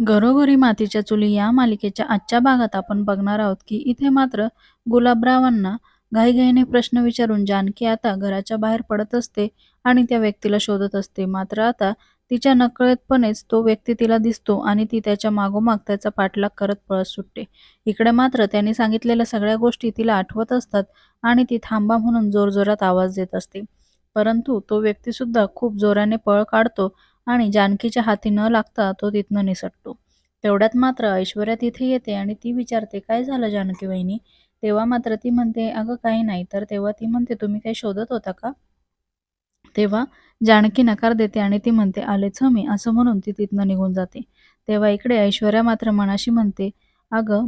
घरोघरी मातीच्या चुली या मालिकेच्या आजच्या भागात आपण बघणार आहोत की इथे मात्र गुलाबरावांना घाईघाईने प्रश्न विचारून जानकी आता घराच्या बाहेर पडत असते आणि त्या व्यक्तीला शोधत असते. मात्र आता तिच्या नकळतपणेच तो व्यक्ती तिला दिसतो आणि ती त्याच्या मागोमाग त्याचा पाठलाग करत पळत सुटते. इकडे मात्र त्यांनी सांगितलेल्या सगळ्या गोष्टी तिला आठवत असतात आणि ती थांबा म्हणून जोरजोरात आवाज देत असते. परंतु तो व्यक्ती सुद्धा खूप जोराने पळ काढतो आणि जानकीच्या हाती न लागता तो तिथनं निसटतो. तेवढ्यात मात्र ऐश्वर्या तिथे येते आणि ती विचारते काय झालं जानकी वहिनी? तेव्हा मात्र ती म्हणते अगं काही नाही. तर तेव्हा ती म्हणते तुम्ही काही शोधत होता का? तेव्हा जानकी नकार देते आणि ती म्हणते आलेच मी असं म्हणून ती तिथनं निघून जाते. तेव्हा इकडे ऐश्वर्या मात्र मनाशी म्हणते अगं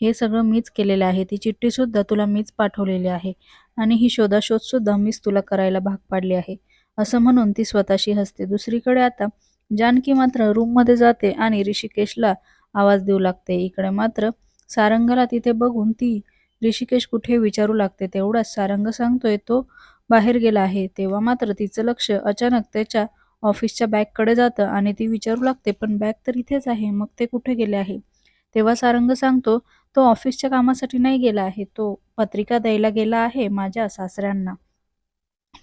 हे सगळं मीच केलेलं आहे. ती चिठ्ठी सुद्धा तुला मीच पाठवलेली आहे आणि ही शोधाशोध सुद्धा मीच तुला करायला भाग पाडली आहे. असं म्हणून ती स्वतःशी हसते. दुसरीकडे आता जानकी मात्र रूममध्ये जाते आणि ऋषिकेशला आवाज देऊ लागते. इकडे मात्र सारंगला तिथे बघून ती ऋषिकेश कुठे विचारू लागते तेवढाच सारंग सांगतोय तो बाहेर गेला आहे. तेव्हा मात्र तिचं लक्ष अचानक त्याच्या ऑफिसच्या बॅगकडे जातं आणि ती विचारू लागते पण बॅग तर इथेच आहे मग ते कुठे गेले आहे? तेव्हा सारंग सांगतो तो ऑफिसच्या कामासाठी नाही गेला आहे तो पत्रिका द्यायला गेला आहे माझ्या सासऱ्यांना.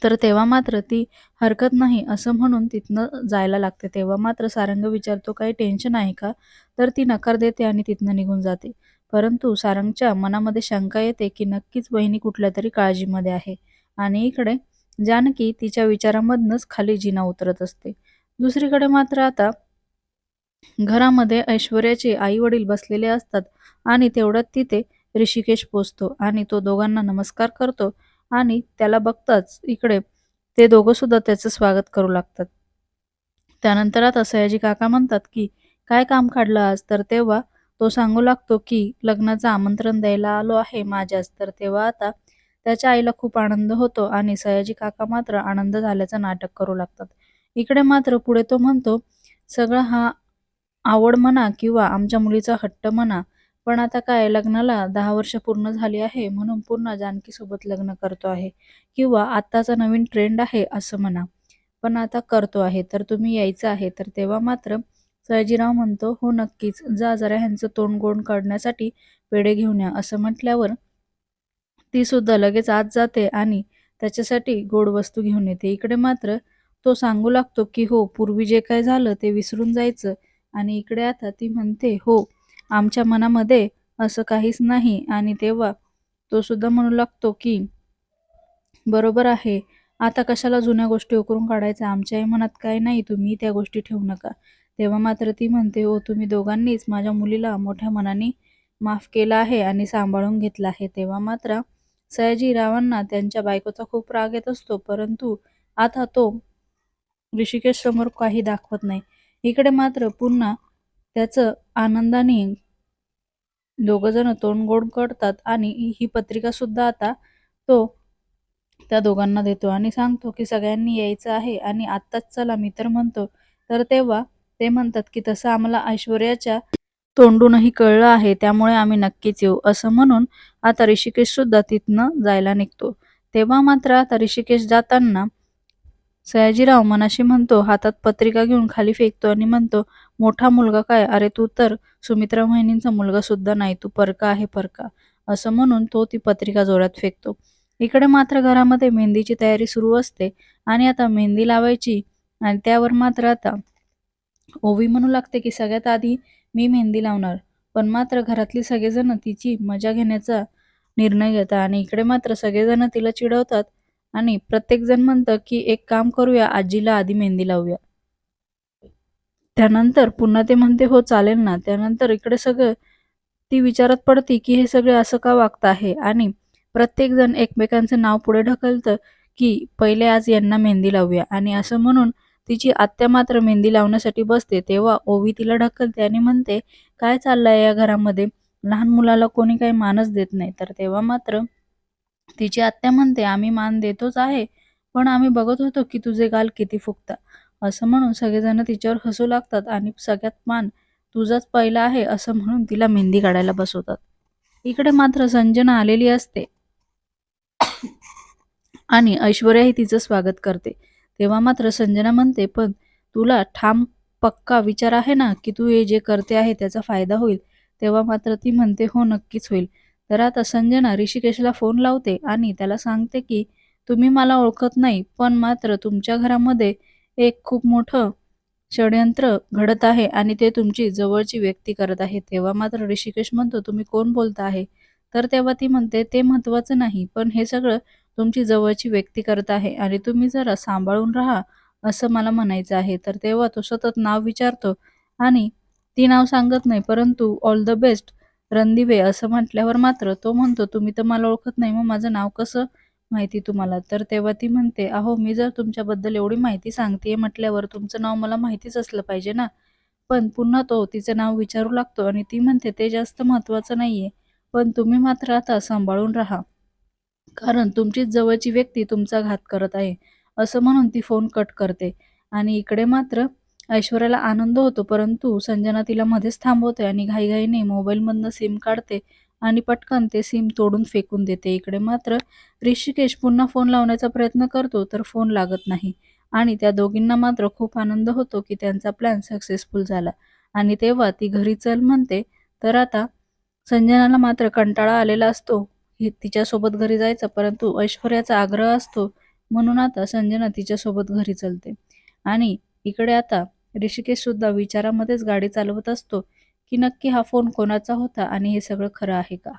तर तेव्हा मात्र ती हरकत नाही असं म्हणून तिथनं जायला लागते. तेव्हा मात्र सारंग विचारतो काही टेन्शन आहे का? तर ती नकार देते आणि तिथनं निघून जाते. परंतु सारंगच्या मनामध्ये शंका येते की नक्कीच बहिणी कुठल्या तरी काळजीमध्ये आहे. आणि इकडे जानकी तिच्या विचारामधनच खाली जिना उतरत असते. दुसरीकडे मात्र आता घरामध्ये ऐश्वर्याचे आई वडील बसलेले असतात आणि तेवढ्यात तिथे ऋषिकेश पोचतो आणि तो दोघांना नमस्कार करतो आणि त्याला बघताच इकडे ते दोघं सुद्धा त्याचं स्वागत करू लागतात. त्यानंतर आता सयाजी काका म्हणतात की काय काम काढलं आज? तर तेव्हा तो सांगू लागतो की लग्नाचं आमंत्रण द्यायला आलो आहे माझ्याच तर तेव्हा आता त्याच्या आईला खूप आनंद होतो आणि सयाजी काका मात्र आनंद झाल्याचं नाटक करू लागतात. इकडे मात्र पुढे तो म्हणतो सगळं हा आवड म्हणा किंवा आमच्या मुलीचा हट्ट म्हणा पण आता काय लग्नाला दहा वर्ष पूर्ण झाली आहे म्हणून पुन्हा जानकीसोबत लग्न करतो आहे. किंवा आत्ताचा नवीन ट्रेंड आहे असं म्हणा. पण आता करतो आहे. तर तुम्ही यायचं आहे. तर तेव्हा मात्र सयाजीराव म्हणतो हो नक्कीच. जा जरा ह्यांचं तोंड गोंड काढण्यासाठी पेढे घेऊन या. असं म्हटल्यावर ती सुद्धा लगेच आत जाते आणि त्याच्यासाठी गोड वस्तू घेऊन येते. इकडे मात्र तो सांगू लागतो की हो पूर्वी जे काय झालं ते विसरून जायचं. आणि इकडे आता ती म्हणते हो आमच्या मनामध्ये असं काहीच नाही आणि तेव्हा तो सुद्धा म्हणू लागतो की बरोबर आहे. आता कशाला जुन्या गोष्टी उकरून काढायच्या? आमच्याही मनात काय नाही. तुम्ही त्या गोष्टी ठेवू नका. तेव्हा मात्र ती म्हणते हो तुम्ही दोघांनीच माझ्या मुलीला मोठ्या मनाने माफ केला आहे आणि सांभाळून घेतलं आहे. तेव्हा मात्र सयाजीरावांना त्यांच्या बायकोचा खूप राग येत असतो परंतु आता तो ऋषिकेश समोर काही दाखवत नाही. इकडे मात्र पुन्हा त्याचं आनंदाने दोघंजण तोंडगोड तोंड गोड करतात आणि ही पत्रिका सुद्धा आता तो त्या दोघांना देतो आणि सांगतो की सगळ्यांनी यायचं आहे आणि आत्ताच चला मी तर म्हणतो. तर तेव्हा ते म्हणतात की तसं आम्हाला ऐश्वर्याच्या तोंडूनही कळलं आहे त्यामुळे आम्ही नक्कीच येऊ असं म्हणून आता ऋषिकेश सुद्धा तिथनं जायला निघतो. तेव्हा मात्र आता ऋषिकेश जाताना सयाजीराव मनाशी म्हणतो हातात पत्रिका घेऊन खाली फेकतो आणि म्हणतो मोठा मुलगा काय? अरे तू तर सुमित्रा वहिनींचा मुलगा सुद्धा नाही तू परका आहे परका. असं म्हणून तो ती पत्रिका जोरात फेकतो. इकडे मात्र घरामध्ये मेहंदीची तयारी सुरू असते आणि आता मेहंदी लावायची आणि त्यावर मात्र आता ओवी म्हणू लागते की सगळ्यात आधी मी मेहंदी लावणार. पण मात्र घरातली सगळेजण तिची मजा घेण्याचा निर्णय घेतात आणि इकडे मात्र सगळेजण तिला चिडवतात आणि प्रत्येकजण म्हणतं की एक काम करूया आजीला आधी मेहंदी लावूया. त्यानंतर पुन्हा ते म्हणते हो चालेल ना. त्यानंतर इकडे सगळं ती विचारात पडते की हे सगळे असं का वागत आहे? आणि प्रत्येकजण एकमेकांचं नाव पुढे ढकलतं की पहिले आज यांना मेहंदी लावूया. आणि असं म्हणून तिची आत्या मात्र मेहंदी लावण्यासाठी बसते. तेव्हा ओवी तिला ढकलते आणि म्हणते काय चाललंय या घरामध्ये? लहान मुलाला कोणी काही मानच देत नाही. तर तेव्हा मात्र तिची आत्या म्हणते आम्ही मान देतोच आहे पण आम्ही बघत होतो की तुझे गाल किती फुगता असं म्हणून सगळेजण तिच्यावर हसू लागतात आणि सगळ्यात मान तुझाच पहिला आहे असं म्हणून तिला मेहंदी काढायला बसवतात. इकडे मात्र संजना आलेली असते. आणि ऐश्वर्याही तिचं स्वागत करते. तेव्हा मात्र संजना म्हणते पण तुला ठाम पक्का विचार आहे ना की तू हे जे करते आहे त्याचा फायदा होईल? तेव्हा मात्र ती म्हणते हो नक्कीच होईल. तर आता संजना ऋषिकेशला फोन लावते आणि त्याला सांगते की तुम्ही मला ओळखत नाही पण मात्र तुमच्या घरामध्ये एक खूप मोठं षडयंत्र घडत आहे आणि ते तुमची जवळची व्यक्ती करत आहे. तेव्हा मात्र ऋषिकेश म्हणतो तुम्ही कोण बोलता आहे? तर तेव्हा ती म्हणते ते महत्वाचं नाही पण हे सगळं तुमची जवळची व्यक्ती करत आहे आणि तुम्ही जरा सांभाळून राहा असं मला म्हणायचं आहे. तर तेव्हा तो सतत नाव विचारतो आणि ती नाव सांगत नाही परंतु ऑल द बेस्ट रणदिवे असं म्हटल्यावर मात्र तो म्हणतो तुम्ही तर मला ओळखत नाही मग माझं नाव कसं माहिती तुम्हाला. तर तेव्हा ती म्हणते अहो मी जर तुमच्याबद्दल एवढी माहिती सांगते म्हटल्यावर तुमचं नाव मला माहितीच असलं पाहिजे ना? पण पुन्हा तो तिचं नाव विचारू लागतो आणि ती म्हणते ते जास्त महत्त्वाचं नाहीये. पण तुम्ही मात्र आता सांभाळून राहा. कारण तुमचीच जवळची व्यक्ती तुमचा घात करत आहे. असं म्हणून ती फोन कट करते. आणि इकडे मात्र ऐश्वर्याला आनंद होतो परंतु संजना तिला मध्येच थांबवते आणि घाईघाईने मोबाईलमधनं सिम काढते. आणि पटकन ते सिम तोडून फेकून देते इकडे. मात्र ऋषिकेश पुन्हा फोन लावण्याचा प्रयत्न करतो तर फोन लागत नाही. आणि त्या दोघींना मात्र खूप आनंद होतो की त्यांचा प्लॅन सक्सेसफुल झाला. आणि तेव्हा ती घरी चल म्हणते तर आता संजनाला मात्र कंटाळा आलेला असतो. तिच्यासोबत घरी जायचा परंतु ऐश्वर्याचा आग्रह असतो. म्हणून आता संजना तिच्यासोबत घरी चलते. आणि इकडे आता ऋषिकेश सुद्धा विचारामध्येच गाडी चालवत असतो. की नक्की हा फोन कोणाचा होता आणि हे सगळं खरं आहे का?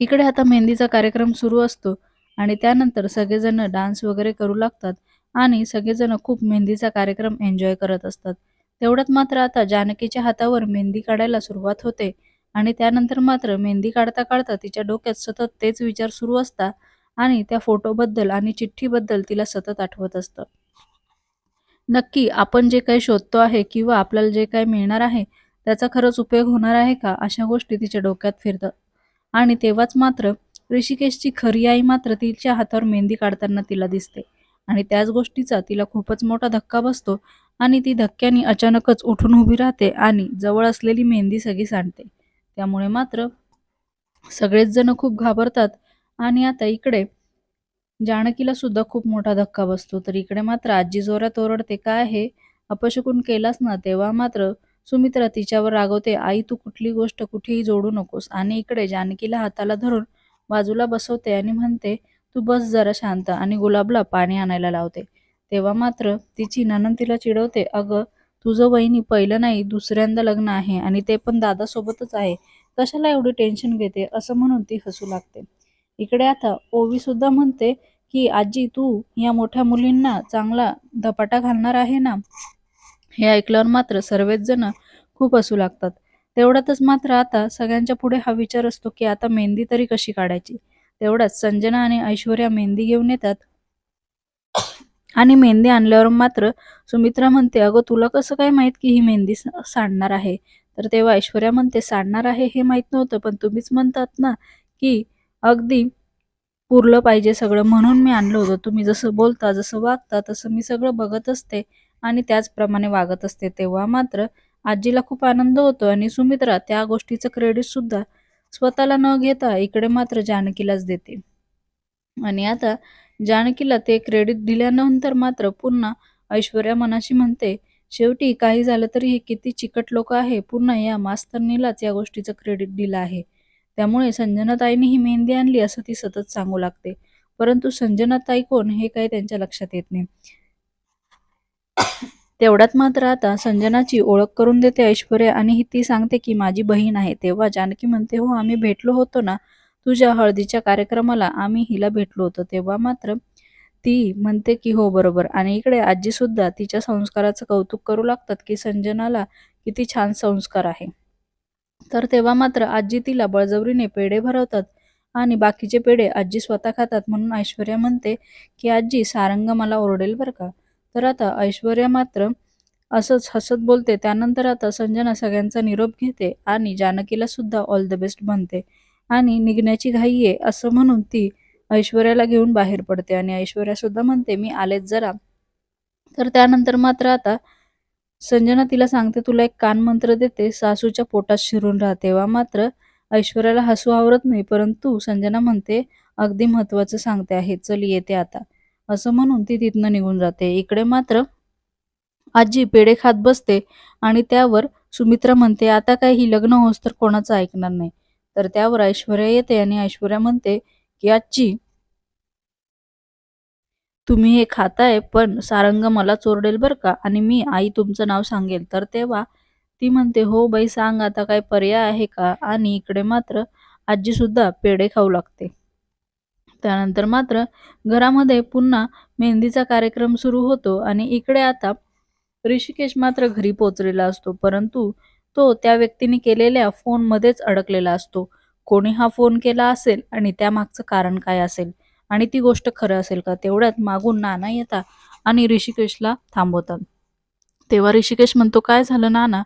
इकडे आता मेहंदीचा कार्यक्रम सुरू असतो आणि त्यानंतर सगळेजण डान्स वगैरे करू लागतात आणि सगळेजण खूप मेहंदीचा कार्यक्रम एन्जॉय करत असतात. तेवढ्यात मात्र आता जानकीच्या हातावर मेहंदी काढायला सुरुवात होते आणि त्यानंतर मात्र मेहंदी काढता काढता तिच्या डोक्यात सतत तेच विचार सुरू असतात आणि त्या फोटोबद्दल आणि चिठ्ठीबद्दल तिला सतत आठवत असतं. नक्की आपण जे काही शोधतो आहे किंवा आपल्याला जे काही मिळणार आहे त्याचा खरंच उपयोग होणार आहे का? अशा गोष्टी तिच्या डोक्यात फिरतात. आणि तेव्हाच मात्र ऋषिकेशची खरी आई मात्र तिच्या हातावर मेहंदी काढताना तिला दिसते. आणि त्याच गोष्टीचा तिला खूपच मोठा धक्का बसतो आणि ती धक्क्याने अचानकच उठून उभी राहते आणि जवळ असलेली मेहंदी सगळी सांडते. त्यामुळे मात्र सगळेच जण खूप घाबरतात आणि आता इकडे जानकीला सुद्धा खूप मोठा धक्का बसतो. तर इकडे मात्र आजी जोरात ओरडते काय हे? अपशकुन केलास ना? तेव्हा मात्र सुमित्रा तिच्यावर रागवते आई तू कुठली गोष्ट कुठेही जोडू नकोस. आणि इकडे जानकीला हाताला धरून बाजूला बसवते आणि म्हणते तू बस जरा शांत आणि गुलाबला पाणी आणायला लावते. तेव्हा मात्र तिची ननंद तिला चिडवते अगं तुझं वहिनी पहिलं नाही दुसऱ्यांदा लग्न आहे आणि ते पण दादासोबतच आहे. कशाला एवढी टेन्शन घेते? असं म्हणून ती हसू लागते. इकडे आता ओवी सुद्धा म्हणते की आजी तू या मोठ्या मुलींना चांगला धपाटा घालणार आहे ना? हे ऐकल्यावर मात्र सर्वच जण खूप असू लागतात. तेवढ्यातच मात्र आता सगळ्यांच्या पुढे हा विचार असतो की आता मेहंदी तरी कशी काढायची? तेवढ्यात संजना आणि ऐश्वर्या मेहंदी घेऊन येतात. आणि मेहंदी आणल्यावर मात्र सुमित्रा म्हणते अगं तुला कसं काय माहीत की ही मेहंदी सांडणार आहे? तर तेव्हा ऐश्वर्या म्हणते सांडणार आहे हे माहीत नव्हतं पण तुम्हीच म्हणतात ना की अगदी पुरलं पाहिजे सगळं. म्हणून मी आणलं होतं. तुम्ही जसं बोलता जसं वागता तसं मी सगळं बघत असते. आणि त्याचप्रमाणे वागत असते तेव्हा मात्र आजीला खूप आनंद होतो आणि सुमित्रा त्या गोष्टीचं क्रेडिटसुद्धा स्वतःला न घेता इकडे मात्र जानकीलाच देते. आणि आता जानकीला ते क्रेडिट दिल्यानंतर मात्र पुन्हा ऐश्वर्या मनाशी म्हणते शेवटी काही झालं तरी हे किती चिकट लोक आहे पुन्हा या मास्तरनीलाच या गोष्टीचं क्रेडिट दिलं आहे. त्यामुळे संजनाताईने ही मेहंदी आणली असं ती सतत सांगू लागते. परंतु संजनाताई कोण हे काही त्यांच्या लक्षात येत नाही. तेवढ्यात मात्र आता संजनाची ओळख करून देते ऐश्वर्या आणि ती सांगते की माझी बहीण आहे. तेव्हा जानकी म्हणते हो आम्ही भेटलो होतो ना तुझ्या हळदीच्या कार्यक्रमाला आम्ही हिला भेटलो होतो. तेव्हा मात्र ती म्हणते की हो बरोबर. आणि इकडे आजी सुद्धा तिच्या संस्काराचं कौतुक करू लागतात की संजनाला किती छान संस्कार आहे. तर तेव्हा मात्र आजी तिला बळजबरीने पेढे भरवतात आणि बाकीचे पेढे आजी स्वतः खातात म्हणून ऐश्वर्या म्हणते की आजी सारंग मला ओरडेल बरं का? तर आता ऐश्वर्या मात्र असंच हसत बोलते. त्यानंतर आता संजना सगळ्यांचा निरोप घेते आणि जानकीला सुद्धा ऑल द बेस्ट म्हणते. आणि निघण्याची घाई आहे असं म्हणून ती ऐश्वर्याला घेऊन बाहेर पडते आणि ऐश्वर्या सुद्धा म्हणते मी आलेच जरा. तर त्यानंतर मात्र आता संजना तिला सांगते तुला एक कान मंत्र देते. सासूच्या पोटात शिरून राहते वा मात्र ऐश्वर्याला हसू आवरत नाही परंतु संजना म्हणते अगदी महत्वाचं सांगते आहे. चल येते आता. असं म्हणून ती तिथनं निघून जाते. इकडे मात्र आजी पेढे खात बसते आणि त्यावर सुमित्रा म्हणते आता काय ही लग्न होस तर कोणाचं ऐकणार नाही. तर त्यावर ऐश्वर्या येते आणि ऐश्वर्या म्हणते की आजी तुम्ही हे खाताय पण सारंग मला चोरडेल बरं का? आणि मी आई तुमचं नाव सांगेल. तर तेव्हा ती म्हणते हो बाई सांग आता काय पर्याय आहे का? आणि इकडे मात्र आजी सुद्धा पेढे खाऊ लागते. त्यानंतर मात्र घरामध्ये पुन्हा मेहंदीचा कार्यक्रम सुरू होतो आणि इकडे आता ऋषिकेश मात्र घरी पोचलेला असतो परंतु तो त्या व्यक्तीने केलेल्या फोनमध्येच अडकलेला असतो. कोणी हा फोन केला असेल आणि त्यामागचं कारण काय असेल? आणि ती गोष्ट खरं असेल का? तेवढ्यात मागून नाना येतात आणि ऋषिकेशला थांबवतात. तेव्हा ऋषिकेश म्हणतो काय झालं नाना?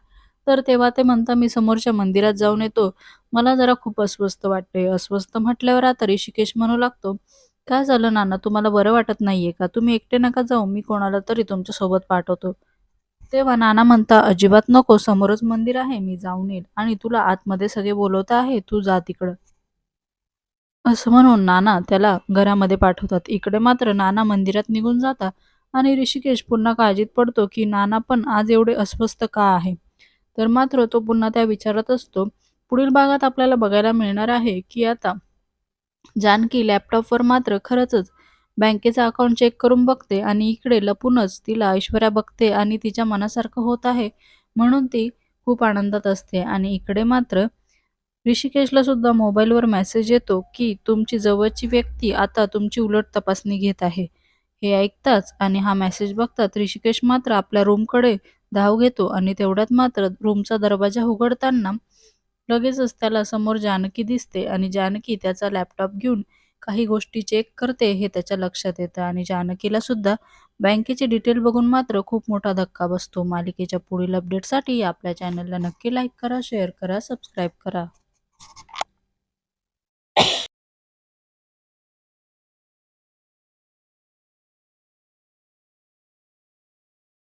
तर तेव्हा ते म्हणता मी समोरच्या मंदिरात जाऊन येतो. मला जरा खूप अस्वस्थ वाटते अस्वस्थ म्हटल्यावर आता ऋषिकेश म्हणू लागतो काय झालं नाना? तुम्हाला बरं वाटत नाहीये का? तुम्ही एकटे नका जाऊ. मी कोणाला तरी तुमच्यासोबत पाठवतो. तेव्हा नाना म्हणता अजिबात नको. समोरच मंदिर आहे. मी जाऊन येईल. आणि तुला आतमध्ये सगळे बोलवत आहे. तू जा तिकडं. असं म्हणून नाना त्याला घरामध्ये पाठवतात. इकडे मात्र नाना मंदिरात निघून जातात आणि ऋषिकेश पुन्हा काळजीत पडतो की नाना पण आज एवढे अस्वस्थ का आहे? तर मात्र तो पुन्हा त्या विचारत असतो पुढील भागात आपल्याला बघायला मिळणार आहे की आता जानकी लॅपटॉपवर मात्र खरंच बँकेचं अकाउंट चेक करून बघते आणि इकडे लपूनच तिला ऐश्वर्या बघते आणि तिच्या मनासारखं होत आहे म्हणून ती खूप आनंदात असते. आणि इकडे मात्र ऋषिकेशला सुद्धा मोबाईलवर मेसेज येतो की तुमची जवळची व्यक्ती आता तुमची उलट तपासणी घेत आहे. हे ऐकताच आणि हा मेसेज बघतात ऋषिकेश मात्र आपल्या रूमकडे धाव घेतो आणि तेवढ्यात मात्र रूमचा दरवाजा उघडताना लगेचच त्याला समोर जानकी दिसते आणि जानकी त्याचा लॅपटॉप घेऊन काही गोष्टी चेक करते हे त्याच्या लक्षात येतं. आणि जानकीला सुद्धा बँकेचे डिटेल बघून मात्र खूप मोठा धक्का बसतो. मालिकेच्या पुढील अपडेटसाठी आपल्या चॅनलला नक्की लाईक करा शेअर करा सबस्क्राईब करा.